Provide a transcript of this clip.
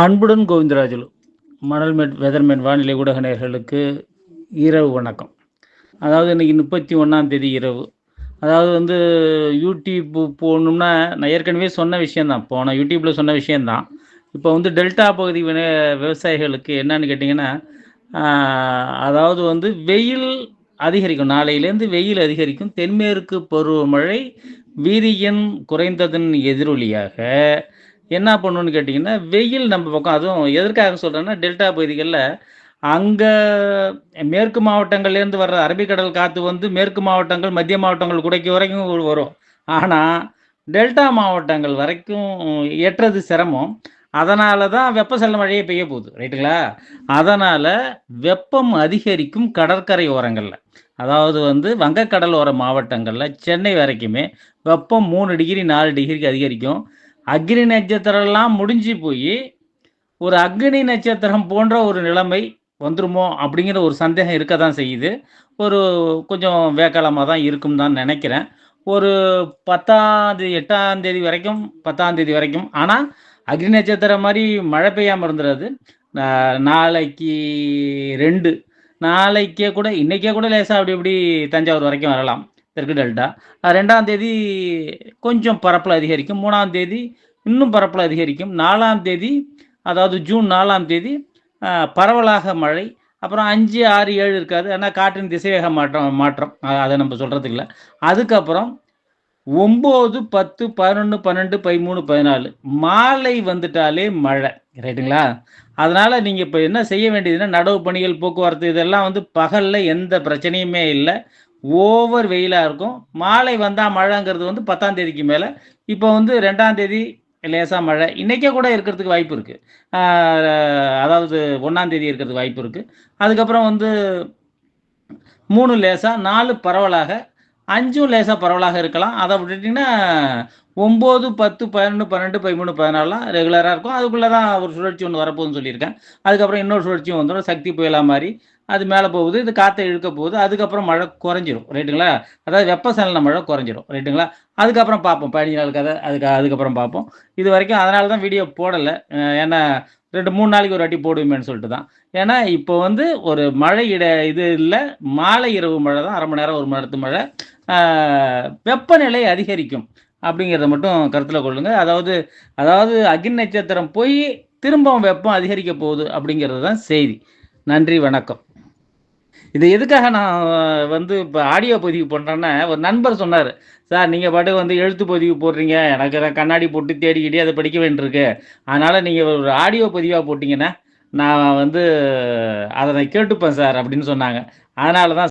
அன்புடன் கோவிந்தராஜுலு மணல்மேட் வெதர்மேன் வானிலை ஊடக நேர்களுக்கு இரவு வணக்கம். அதாவது இன்னைக்கு முப்பத்தி ஒன்றாம் தேதி இரவு. அதாவது வந்து யூடியூப் போகணும்னா நான் ஏற்கனவே சொன்ன விஷயந்தான் போன யூடியூப்பில் சொன்ன விஷயந்தான் இப்போ வந்து டெல்டா பகுதி வின விவசாயிகளுக்கு என்னன்னு கேட்டிங்கன்னா அதாவது வந்து வெயில் அதிகரிக்கும். நாளையிலேருந்து வெயில் அதிகரிக்கும். தென்மேற்கு பருவமழை வீரியன் குறைந்ததன் எதிரொலியாக. என்ன பண்ணணும்னு கேட்டிங்கன்னா வெயில் நம்ம பக்கம் அதுவும் எதற்காக சொல்கிறேன்னா டெல்டா பகுதிகளில் அங்கே மேற்கு மாவட்டங்கள்லேருந்து வர்ற அரபிக்கடல் காற்று வந்து மேற்கு மாவட்டங்கள் மத்திய மாவட்டங்கள் குடைக்கு வரைக்கும் வரும். ஆனால் டெல்டா மாவட்டங்கள் வரைக்கும் எட்டுறது சிரமம். அதனால தான் வெப்பசல மழையே பெய்ய போகுது ரைட்டுங்களா? அதனால் வெப்பம் அதிகரிக்கும் கடற்கரை ஓரங்களில். அதாவது வந்து வங்கக்கடல் ஓர மாவட்டங்களில் சென்னை வரைக்குமே வெப்பம் மூணு டிகிரி நாலு டிகிரிக்கு அதிகரிக்கும். அக்னி நட்சத்திரம்லாம் முடிஞ்சு போய் ஒரு அக்னி நட்சத்திரம் போன்ற ஒரு நிலைமை வந்துருமோ அப்படிங்கிற ஒரு சந்தேகம் இருக்க தான் செய்யுது. ஒரு கொஞ்சம் வேக்காலமாக தான் இருக்கும் தான் நினைக்கிறேன். ஒரு பத்தாந்தேதி எட்டாந்தேதி வரைக்கும் பத்தாந்தேதி வரைக்கும். ஆனால் அக்னி நட்சத்திரம் மாதிரி மழை பெய்யாமல் இருந்துடாது நாளைக்கு ரெண்டு. நாளைக்கே கூட இன்றைக்கே கூட லேசாக அப்படி இப்படி தஞ்சாவூர் வரைக்கும் வரலாம். தெற்கு டெல்டா. ரெண்டாம் தேதி கொஞ்சம் பரப்பில் அதிகரிக்கும். மூணாம் தேதி இன்னும் பரப்பில் அதிகரிக்கும். நாலாம் தேதி அதாவது ஜூன் நாலாம் தேதி பரவலாக மழை. அப்புறம் அஞ்சு ஆறு ஏழு இருக்காது. ஆனால் காற்றின் திசைவேக மாற்றம் மாற்றம். அதை நம்ம சொல்கிறதுக்கு இல்லை. அதுக்கப்புறம் ஒம்பது பத்து பதினொன்று பன்னெண்டு பதிமூணு பதினாலு. மாலை வந்துட்டாலே மழை. ரைட்டுங்களா அதனால் நீங்கள் இப்போ என்ன செய்ய வேண்டியதுன்னா நடவு பணிகள் போக்குவரத்து இதெல்லாம் வந்து பகலில் எந்த பிரச்சனையுமே இல்லை. ஓவர் வெயிலாக இருக்கும். மாலை வந்தால் மழைங்கிறது வந்து பத்தாம் தேதிக்கு மேலே. இப்போ வந்து ரெண்டாம் தேதி லேசாக மழை. இன்றைக்கே கூட இருக்கிறதுக்கு வாய்ப்பு இருக்குது அதாவது ஒன்றாம் தேதி இருக்கிறதுக்கு வாய்ப்பு இருக்குது அதுக்கப்புறம் வந்து மூணு லேசாக நாலு பரவலாக அஞ்சும் லேசாக பரவலாக இருக்கலாம். அதை விட்டுட்டிங்கன்னா ஒம்பது பத்து பதினொன்று பன்னெண்டு பதிமூணு பதினாலாம் ரெகுலராக இருக்கும். அதுக்குள்ளே தான் ஒரு சுழற்சி ஒன்று வரப்போகுதுன்னு சொல்லியிருக்கேன். அதுக்கப்புறம் இன்னொரு சுழற்சியும் வந்துடும். சக்தி புயலாக மாதிரி அது மேலே போகுது இது காற்றை இழுக்க போகுது அதுக்கப்புறம் மழை குறைஞ்சிரும் ரைட்டுங்களா? அதாவது வெப்பசலன மழை குறைஞ்சிரும் ரைட்டுங்களா? அதுக்கப்புறம் பார்ப்போம் பதினஞ்சு நாள் கதை அதுக்கு அதுக்கப்புறம் பார்ப்போம். இது வரைக்கும் அதனால தான் வீடியோ போடலை. ஏன்னா ரெண்டு மூணு நாளைக்கு ஒரு வாட்டி போடுவேன்னு சொல்லிட்டு தான். ஏன்னா இப்போ வந்து ஒரு மழை இட இது இல்லை மாலை இரவு மழை தான் அரை மணி நேரம் ஒரு மணி நேரத்து மழை. வெப்பநிலை அதிகரிக்கும் அப்படிங்கிறத மட்டும் கருத்தில் கொள்ளுங்கள் அதாவது அதாவது அக்னி நட்சத்திரம் போய் திரும்பவும் வெப்பம் அதிகரிக்க போகுது அப்படிங்கிறது தான் செய்தி. நன்றி வணக்கம். இது எதுக்காக நான் வந்து இப்போ ஆடியோ பதிவு பண்ணுறேன்னா ஒரு நண்பர் சொன்னார். சார் நீங்கள் பாட்டு வந்து எழுத்து பதிவு போடுறீங்க. எனக்கு நான் கண்ணாடி போட்டு தேடிக்கிட்டே அதை படிக்க வேண்டியிருக்கு. அதனால் நீங்கள் ஒரு ஆடியோ பதிவாக போட்டிங்கன்னா நான் வந்து அதை நான் கேட்டுப்பேன் சார் அப்படின்னு சொன்னாங்க. அதனால தான்